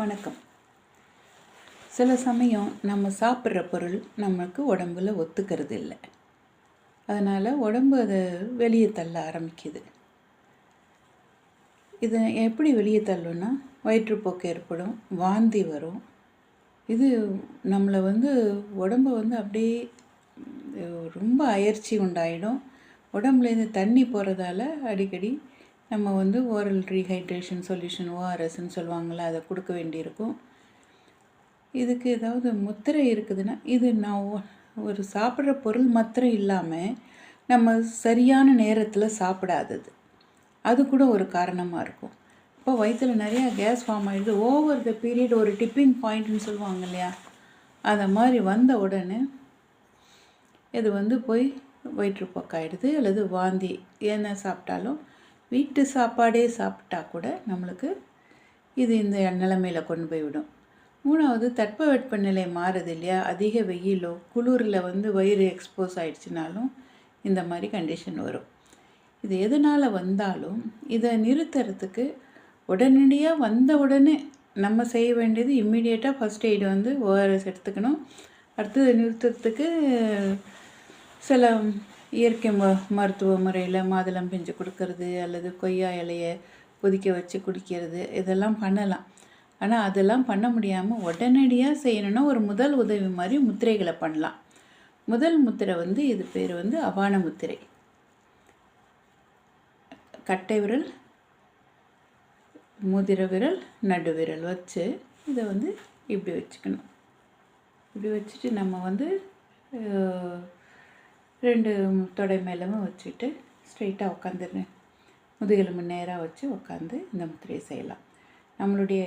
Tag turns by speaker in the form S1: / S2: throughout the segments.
S1: வணக்கம். சில சமயம் நம்ம சாப்பிட்ற பொருள் நமக்கு உடம்புல ஒத்துக்கிறது இல்லை அதனால் உடம்பு அதை வெளியே தள்ள ஆரம்பிக்குது. இதை எப்படி வெளியே தள்ளுன்னா வயிற்றுப்போக்கு ஏற்படும் வாந்தி வரும். இது நம்மளை வந்து உடம்பை வந்து அப்படியே ரொம்ப அயற்சி உண்டாயிடும். உடம்புலேருந்து தண்ணி போகிறதால அடிக்கடி நம்ம வந்து ஓரல் ரீஹைட்ரேஷன் சொல்யூஷன் ஓஆர்எஸ்ன்னு சொல்லுவாங்கள்ல அதை கொடுக்க வேண்டியிருக்கும். இதுக்கு ஏதாவது முத்திரை இருக்குதுன்னா இது நான் ஒரு சாப்பிட்ற பொருள் மாத்திரம் இல்லாமல் நம்ம சரியான நேரத்தில் சாப்பிடாதது. அது கூட ஒரு காரணமாக இருக்கும். இப்போ வயிற்றில் நிறையா கேஸ் ஃபார்ம் ஆகிடுது ஓவர் த பீரியட் ஒரு டிப்பிங் பாயிண்ட்னு சொல்லுவாங்க இல்லையா? அதை மாதிரி வந்த உடனே இது வந்து போய் வயிற்றுப்போக்காயிடுது அல்லது வாந்தி என்ன சாப்பிட்டாலும் வீட்டு சாப்பாடே சாப்பிட்டா கூட நம்மளுக்கு இது இந்த நிலைமையில் கொண்டு போய் விடும். மூணாவது தட்ப வெப்பநிலை மாறுது இல்லையா? அதிக வெயிலோ குளிரில் வந்து வயிறு எக்ஸ்போஸ் ஆயிடுச்சுனாலும் இந்த மாதிரி கண்டிஷன் வரும். இது எதனால் வந்தாலும் இதை நிறுத்துறதுக்கு உடனடியாக வந்த உடனே நம்ம செய்ய வேண்டியது இம்மிடியேட்டாக ஃபஸ்ட் எய்டு வந்து ஓஆர்எஸ் எடுத்துக்கணும். அடுத்தது நிறுத்துறதுக்கு சில இயற்கை ம மருத்துவ முறையில் மாதுளம் பிஞ்சு கொடுக்கறது அல்லது கொய்யா இலையை கொதிக்க வச்சு குடிக்கிறது இதெல்லாம் பண்ணலாம். ஆனால் அதெல்லாம் பண்ண முடியாமல் உடனடியாக செய்யணுன்னா ஒரு முதல் உதவி மாதிரி முத்திரைகளை பண்ணலாம். முதல் முத்திரை வந்து இது பேர் வந்து அபான முத்திரை. கட்டை விரல் முதிர விரல் நடு விரல் வச்சு இதை வந்து இப்படி வச்சுக்கணும். இப்படி வச்சுட்டு நம்ம வந்து ரெண்டு தொடை மேலமும் வச்சுட்டு ஸ்ட்ரெயிட்டாக உட்காந்துருங்க முதுகெலும்பு நேராக வச்சு உட்காந்து இந்த முத்திரையை செய்யலாம். நம்மளுடைய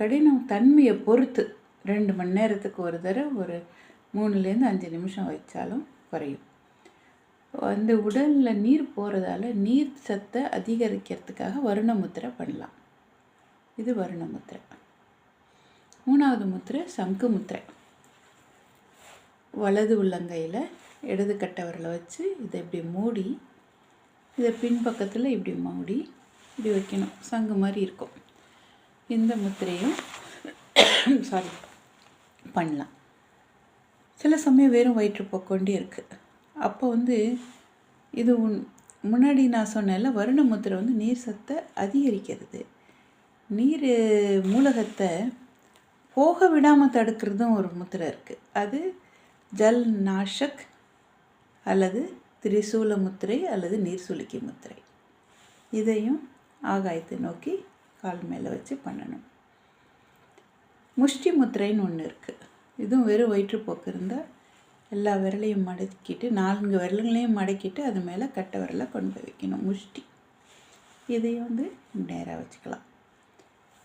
S1: கடினம் தன்மையை பொறுத்து ரெண்டு மணி நேரத்துக்கு ஒரு தடவை ஒரு மூணுலேருந்து அஞ்சு நிமிஷம் வச்சாலும் குறையும். அந்த உடலில் நீர் போகிறதால நீர் சத்தை அதிகரிக்கிறதுக்காக வருண முத்திரை பண்ணலாம். இது வருண முத்திரை. மூணாவது முத்திரை சங்கு முத்திரை. வலது உள்ளங்கையில் இடது கட்டவரில் வச்சு இதை இப்படி மூடி இதை பின்பக்கத்தில் இப்படி மூடி இப்படி வைக்கணும். சங்கு மாதிரி இருக்கும். இந்த முத்திரையும் சாரி பண்ணலாம். சில சமயம் வெறும் வயிற்றுப்போக்கொண்டே இருக்குது அப்போ வந்து இது உன் முன்னாடி நான் சொன்னேன்ல வருண முத்திரை வந்து நீர் சத்தை அதிகரிக்கிறது. நீர் மூலகத்தை போக விடாமல் தடுக்கிறதும் ஒரு முத்திரை இருக்குது அது ஜல் நாஷக் அல்லது திரிசூல முத்திரை அல்லது நீர்சுலுக்கி முத்திரை. இதையும் ஆகாயத்தை நோக்கி கால் மேலே வச்சு பண்ணணும். முஷ்டி முத்திரைன்னு ஒன்று இருக்குது இதுவும் வெறும் வயிற்றுப்போக்கு இருந்தால் எல்லா விரலையும் மடக்கிட்டு நான்கு விரலுங்களையும் மடக்கிட்டு அது மேலே கட்டை விரலை கொண்டு போய் வைக்கணும் முஷ்டி. இதையும் வந்து நேராக வச்சுக்கலாம்.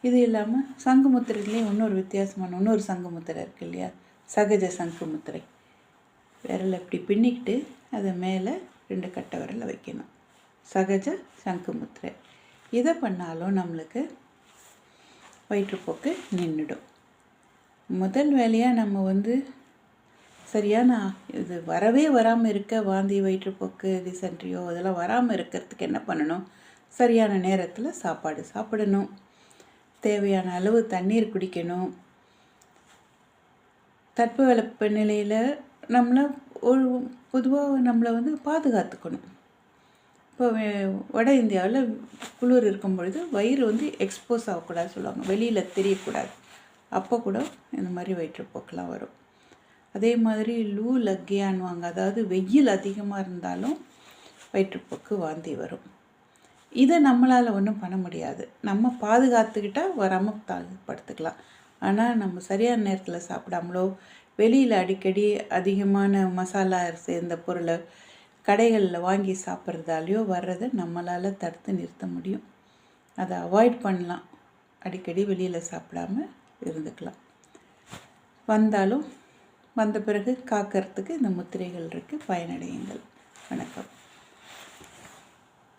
S1: இது இல்லாமல் சங்கு முத்திரையிலேயும் இன்னொரு வித்தியாசமான இன்னொரு சங்கு முத்திரை இருக்குது இல்லையா? சகஜ சங்கு முத்திரை. விரலை இப்படி பின்னிக்கிட்டு அதை மேலே ரெண்டு கட்டை விரலை வைக்கணும். சகஜ சங்கு முத்திரை. இதை பண்ணாலும் நம்மளுக்கு வயிற்றுப்போக்கு நின்றுடும். முதல் வேலையாக நம்ம வந்து சரியான இது வரவே வராமல் இருக்க வாந்தி வயிற்றுப்போக்கு டிசென்ட்ரியோ அதெல்லாம் வராமல் இருக்கிறதுக்கு என்ன பண்ணணும்? சரியான நேரத்தில் சாப்பாடு சாப்பிடணும். தேவையான அளவு தண்ணீர் குடிக்கணும். தட்பவெப்ப நிலையில் நம்மளை ஒரு பொதுவாக நம்மளை வந்து பாதுகாத்துக்கணும். இப்போ வட இந்தியாவில் குளிர் இருக்கும் பொழுது வயிறு வந்து எக்ஸ்போஸ் ஆகக்கூடாது சொல்லுவாங்க. வெளியில் தெரியக்கூடாது. அப்போ கூட இந்த மாதிரி வயிற்றுப்போக்கெலாம் வரும். அதே மாதிரி லூ லக்கியான்வாங்க அதாவது வெயில் அதிகமாக இருந்தாலும் வயிற்றுப்போக்கு வாந்தி வரும். இதை நம்மளால் ஒன்றும் பண்ண முடியாது. நம்ம பாதுகாத்துக்கிட்டால் வராமல் தாழ்படுத்திக்கலாம் ஆனால் நம்ம சரியான நேரத்தில் சாப்பிடாமலோ வெளியில் அடிக்கடி அதிகமான மசாலா சேர்ந்த பொருளை கடைகளில் வாங்கி சாப்பிட்றதாலையோ வர்றதை நம்மளால் தடுத்து நிறுத்த முடியும். அதை அவாய்ட் பண்ணலாம். அடிக்கடி வெளியில் சாப்பிடாம இருந்துக்கலாம். வந்தாலும் வந்த பிறகு காக்கிறதுக்கு இந்த முத்திரைகள் இருக்குது பயனடையுங்கள். வணக்கம்.